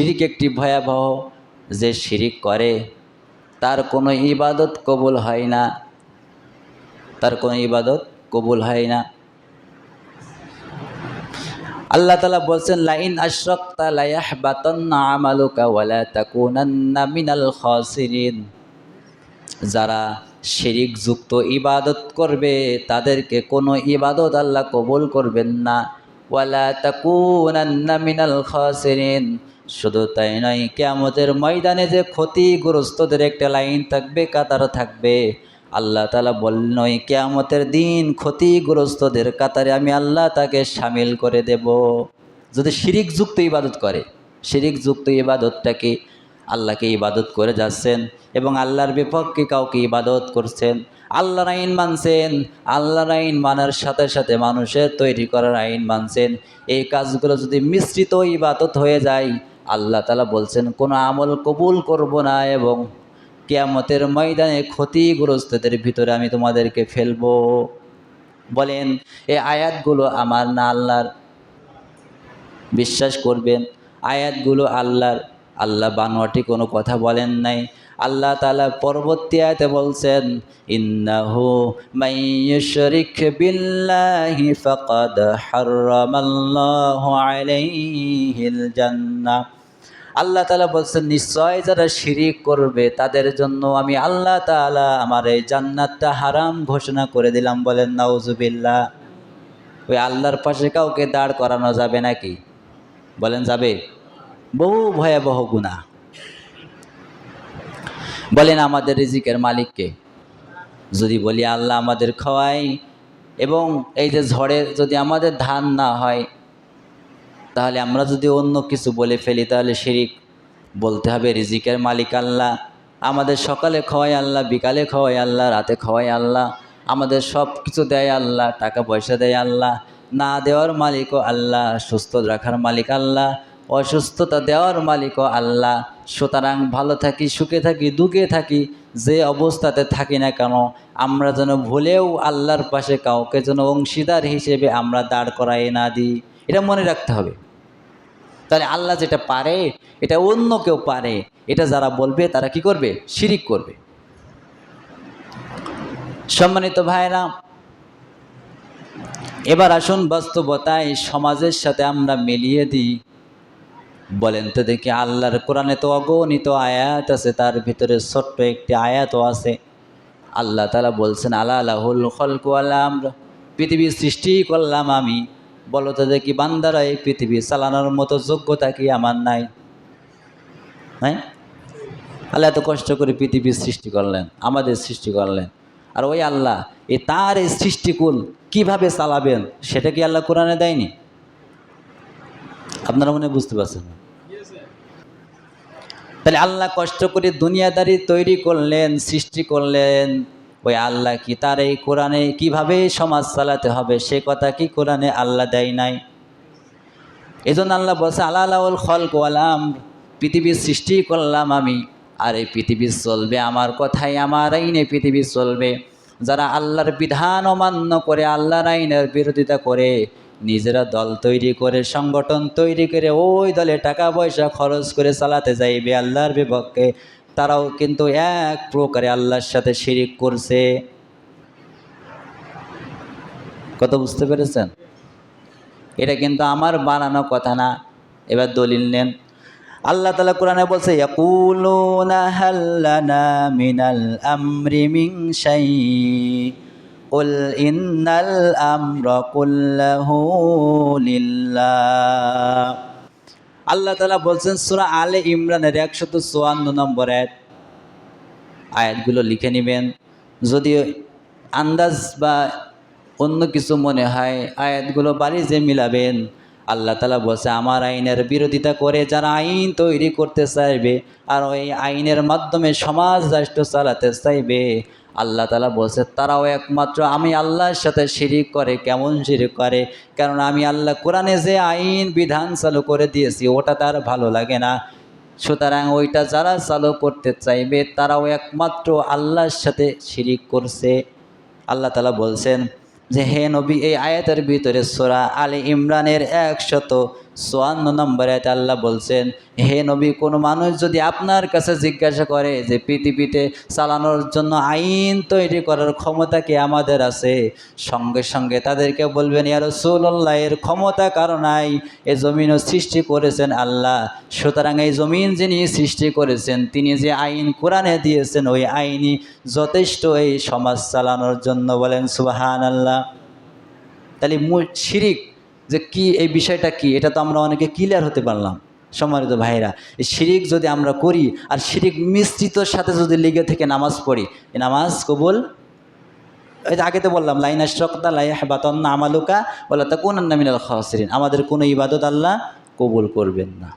শিরিক একটি ভয়াবহ যে শিরিক করে, তার কোনো ইবাদত কবুল হয় না। তার কোনো ইবাদত কবুল হয় না। আল্লাহ তালা বলছেন, লাইন আশরক্তা লায়াহবাতান্না আমালুকা ওয়ালা তাকুনান্না মিনাল খাসিরিন। যারা শিরিক যুক্ত ইবাদত করবে, তাদেরকে কোনো ইবাদত আল্লাহ কবুল করবেন না। ওয়ালা তাকুনান্না মিনাল খাসিরিন। শুধু তাই নয়, কেয়ামতের ময়দানে যে ক্ষতিগ্রস্তদের একটা লাইন থাকবে, কাতার থাকবে। আল্লাহ তালা বললেন, ওই কেয়ামতের দিন ক্ষতিগ্রস্তদের কাতারে আমি আল্লাহ তাকে সামিল করে দেব। যদি শিরিক যুক্ত ইবাদত করে, শিরিক যুক্ত ইবাদতটাকে আল্লাহকে ইবাদত করে যাচ্ছেন এবং আল্লাহর বিপক্ষে কাউকে ইবাদত করছেন। আল্লাহর আইন মানছেন। আল্লাহর আইন মানার সাথে সাথে মানুষের তৈরি করার আইন মানছেন। এই কাজগুলো যদি মিশ্রিত ইবাদত হয়ে যায়, আল্লাহ তালা বলছেন, কোনো আমল কবুল করব না এবং কেয়ামতের ময়দানে ক্ষতিগ্রস্তদের ভিতরে আমি তোমাদেরকে ফেলব। বলেন, এই আয়াতগুলো আমার না আল্লাহর? বিশ্বাস করবেন, আয়াতগুলো আল্লাহর আল্লাহ বানোয়াটি কোনো কথা বলেন নাই। আল্লাহ তালা পরবর্তী আয়তে বলছেন, ইন্নাহু মাইয়ুশরিক বিল্লাহি ফাকাদ হাররামাল্লাহু আলাইহিল জান্নাহ। আল্লাহ তালা বলছেন, নিশ্চয় যারা শিরিক করবে, তাদের জন্য আমি আল্লাহ তালা আমার এই জান্নাতটা হারাম ঘোষণা করে দিলাম বলেন নাউজুবিল্লাহ। ওই আল্লাহর পাশে কাউকে দাঁড় করানো যাবে নাকি? বলেন যাবে? বহু ভয়াবহ গুণা বলেন আমাদের রিজিকের মালিককে, যদি বলি আল্লাহ আমাদের খাওয়াই এবং এই যে ঝড়ে যদি আমাদের ধান না হয়, তাহলে আমরা যদি অন্য কিছু বলে ফেলি, তাহলে শিরিক বলতে হবে রিজিকের মালিক আল্লাহ। আমাদের সকালে খাওয়াই আল্লাহ, বিকালে খাওয়াই আল্লাহ, রাতে খাওয়াই আল্লাহ। আমাদের সব কিছু দেয় আল্লাহ, টাকা পয়সা দেয় আল্লাহ। না দেওয়ার মালিকও আল্লাহ, সুস্থ রাখার মালিক আল্লাহ। অসুস্থতা দেওয়ার মালিকও আল্লাহ। সুতরাং ভালো থাকি, সুখে থাকি, দুঃখে থাকি, যে অবস্থাতে থাকি না কেন, আমরা যেন ভুলেও আল্লাহর পাশে কাউকে যেন অংশীদার হিসেবে আমরা দাঁড় করাই না দিই। এটা মনে রাখতে হবে। তাহলে আল্লাহ যেটা পারে, এটা অন্য কেউ পারে। এটা যারা বলবে, তারা কি করবে? শিরিক করবে। সম্মানিত ভাইরা এবার আসুন বাস্তবতায় সমাজের সাথে আমরা মিলিয়ে দিই। বলেন তো দেখি, আল্লাহর কোরআনে তো অগণিত আয়াত আছে, তার ভিতরে ছোট্ট একটি আয়াতও আছে। আল্লাহ তালা বলছেন আল্লাহ আল্লাহুল খলকু আল্লাহ পৃথিবীর সৃষ্টি করলাম আমি। বলো তো দেখি, বান্দারা এই পৃথিবী চালানোর মতো যোগ্যতা কি আমার নাই? হ্যাঁ? আল্লাহ এত কষ্ট করে পৃথিবীর সৃষ্টি করলেন, আমাদের সৃষ্টি করলেন। আর ওই আল্লাহ এই তার এই সৃষ্টিকুল কীভাবে চালাবেন, সেটা কি আল্লাহ কোরআনে দেয়নি? আপনারা মনে বুঝতে পারছেন। তাহলে আল্লাহ কষ্ট করে দুনিয়াদারি তৈরি করলেন, সৃষ্টি করলেন। ওই আল্লাহ কি তার এই কোরআনে কীভাবে সমাজ চালাতে হবে? সে কথা কি কোরআনে আল্লাহ দেয় নাই? এই জন্য আল্লাহ বলছে আল্লাহ আল্লাহুল খলক আলাম পৃথিবীর সৃষ্টি করলাম আমি, আর এই পৃথিবী চলবে আমার কথাই, আমার আইনে পৃথিবী চলবে। যারা আল্লাহর বিধান অমান্য করে, আল্লাহর আইনের বিরোধিতা করে নিজেরা দল তৈরি করে, সংগঠন তৈরি করে, ওই দলে টাকা পয়সা খরচ করে চালাতে যাইবে আল্লাহর বিপক্ষে। তারাও কিন্তু এক প্রকারে আল্লাহর সাথে শিরিক করছে। কত বুঝতে পেরেছেন? এটা কিন্তু আমার বানানো কথা না। এবার দলিল নেন। আল্লাহ তালা কোরআনে বলছে, ইয়াকুলুনা হাল্লানা মিনাল আমরি মিন শাই قل إن الأمر كله لله আল্লাহ তালা বলছেন সুরা আলে ইমরানের একশত চুয়ান্ন নম্বর এক আয়াতগুলো লিখে নেবেন যদি আন্দাজ বা অন্য কিছু মনে হয় আয়াতগুলো বাড়ি যে মিলাবেন আল্লাহ তালা বলছে আমার আইনের বিরোধিতা করে যারা আইন তৈরি করতে চাইবে আর ওই আইনের মাধ্যমে সমাজ রাষ্ট্র চালাতে চাইবে আল্লাহ তালা বলছে, তারাও একমাত্র আমি আল্লাহর সাথে শিরিক করে, কেমন শিরিক করে? কারণ আমি আল্লাহ কোরআনে যে আইন, বিধান চালু করে দিয়েছি, ওটা তার ভালো লাগে না। সুতরাং ওইটা যারা চালু করতে চাইবে, তারাও একমাত্র আল্লাহর সাথে শিরিক করছে। আল্লাহ তালা বলছেন যে, হে নবী, এই আয়াতের ভিতরে সোরা আলী ইমরানের একশত সোয়ান্ন নম্বরে আল্লাহ বলছেন, হে নবী, কোনো মানুষ যদি আপনার কাছে জিজ্ঞাসা করে যে পৃথিবীতে চালানোর জন্য আইন তৈরি করার ক্ষমতা কি আমাদের আছে? সঙ্গে সঙ্গে তাদেরকে বলবেন, ইয়া রসুল্লাহ এর ক্ষমতা কারও নাই। এ জমিনও সৃষ্টি করেছেন আল্লাহ। সুতরাং এই জমিন যিনি সৃষ্টি করেছেন, তিনি যে আইন কোরআনে দিয়েছেন, ওই আইনই যথেষ্ট এই সমাজ চালানোর জন্য বলেন সুবাহান আল্লাহ তাহলে শিরিক যে কি, এই বিষয়টা কি? এটা তো আমরা অনেকে ক্লিয়ার হতে পারলাম। সম্মানিত ভাইরা এই শিরিক যদি আমরা করি আর শিরিক মিশ্রিতর সাথে যদি লেগে থেকে নামাজ পড়ি এ নামাজ কবুল? এই যে আগে তো বললাম লাইন শক্তা লাই বাতন্না আমালুকা বলা তা কোন মিনাল খাওয়া আমাদের কোনো ইবাদত আল্লাহ কবুল করবেন না।